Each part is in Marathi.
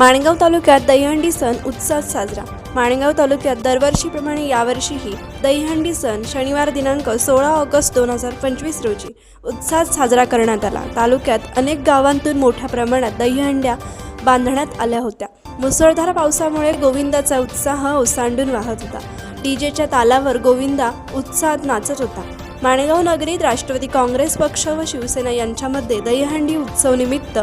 माणगाव तालुक्यात दहीहंडी सण उत्साहात साजरा. माणगाव तालुक्यात दरवर्षीप्रमाणे यावर्षीही दहीहंडी सण शनिवार दिनांक सोळा ऑगस्ट दोन हजार पंचवीस रोजी उत्साहात साजरा करण्यात आला. तालुक्यात अनेक गावांतून मोठ्या प्रमाणात दहीहंड्या बांधण्यात आल्या होत्या. मुसळधार पावसामुळे गोविंदाचा उत्साह ओसांडून वाहत होता. डीजेच्या तालावर गोविंदा उत्साहात नाचत होता. माणगाव नगरीत राष्ट्रवादी काँग्रेस पक्ष व शिवसेना यांच्यामध्ये दहीहंडी उत्सव निमित्त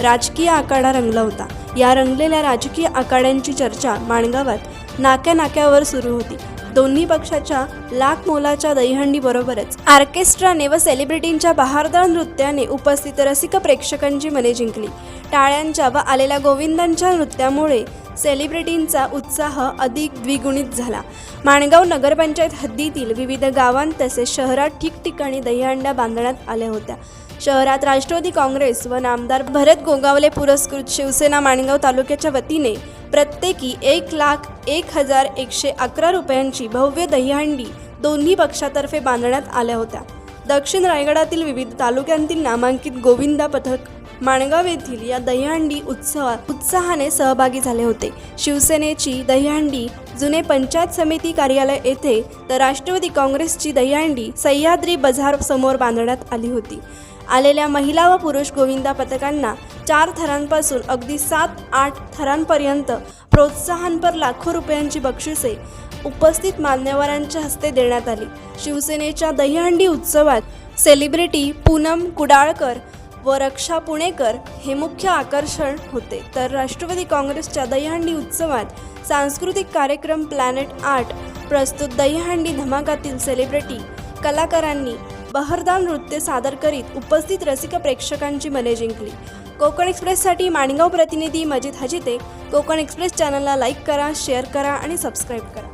राजकीय आखाडा रंगला होता. या रंगलेल्या राजकीय आखाड्यांची चर्चा माणगावात नाक्या नाक्यावर सुरू होती. दोन्ही पक्षाच्या लाख मोलाच्या दहीहंडी बरोबरच ऑर्केस्ट्राने व सेलिब्रिटींच्या बहारदार नृत्याने उपस्थित रसिक प्रेक्षकांची मने जिंकली. टाळ्यांच्या व आलेल्या गोविंदांच्या नृत्यामुळे सेलिब्रिटींचा उत्साह अधिक द्विगुणित झाला. माणगाव नगरपंचायत हद्दीतील विविध गावांत तसेच शहरात ठिकठिकाणी दहीहंड्या बांधण्यात आल्या होत्या. शहरात राष्ट्रवादी काँग्रेस व नामदार भरत गोगावले पुरस्कृत शिवसेना माणगाव तालुक्याच्या वतीने प्रत्येकी एक लाख एक हजार एकशे अकरा रुपयांची भव्य दहीहंडी दोन्ही पक्षातर्फे बांधण्यात आल्या होत्या. दक्षिण रायगडातील विविध तालुक्यांतील नामांकित गोविंदा पथक माणगाव येथील या दहीहंडी उत्सवात उत्साहाने सहभागी झाले होते. शिवसेनेची दहीहंडी जुने पंचायत समिती कार्यालय येथे तर राष्ट्रवादी काँग्रेसची दहीहंडी सह्याद्री बझार समोर बांधण्यात आली होती. आलेल्या महिला व पुरुष गोविंदा पथकांना चार थरांपासून अगदी सात आठ थरांपर्यंत प्रोत्साहनपर लाखो रुपयांची बक्षिसे उपस्थित मान्यवरांच्या हस्ते देण्यात आली. शिवसेनेच्या दहीहंडी उत्सवात सेलिब्रिटी पूनम कुडाळकर व रक्षा पुणेकर हे मुख्य आकर्षण होते. तर राष्ट्रवादी काँग्रेसच्या दहीहंडी उत्सवात सांस्कृतिक कार्यक्रम प्लॅनेट आर्ट प्रस्तुत दहीहंडी धमाकातील सेलिब्रिटी कलाकारांनी बहरदान नृत्य सादर करीत उपस्थित रसिक प्रेक्षकांची मने जिंकली. कोकण एक्सप्रेससाठी माणगाव प्रतिनिधी मजिद हजिते कोकण एक्सप्रेस चॅनलला लाईक करा शेअर करा आणि सबस्क्राईब करा.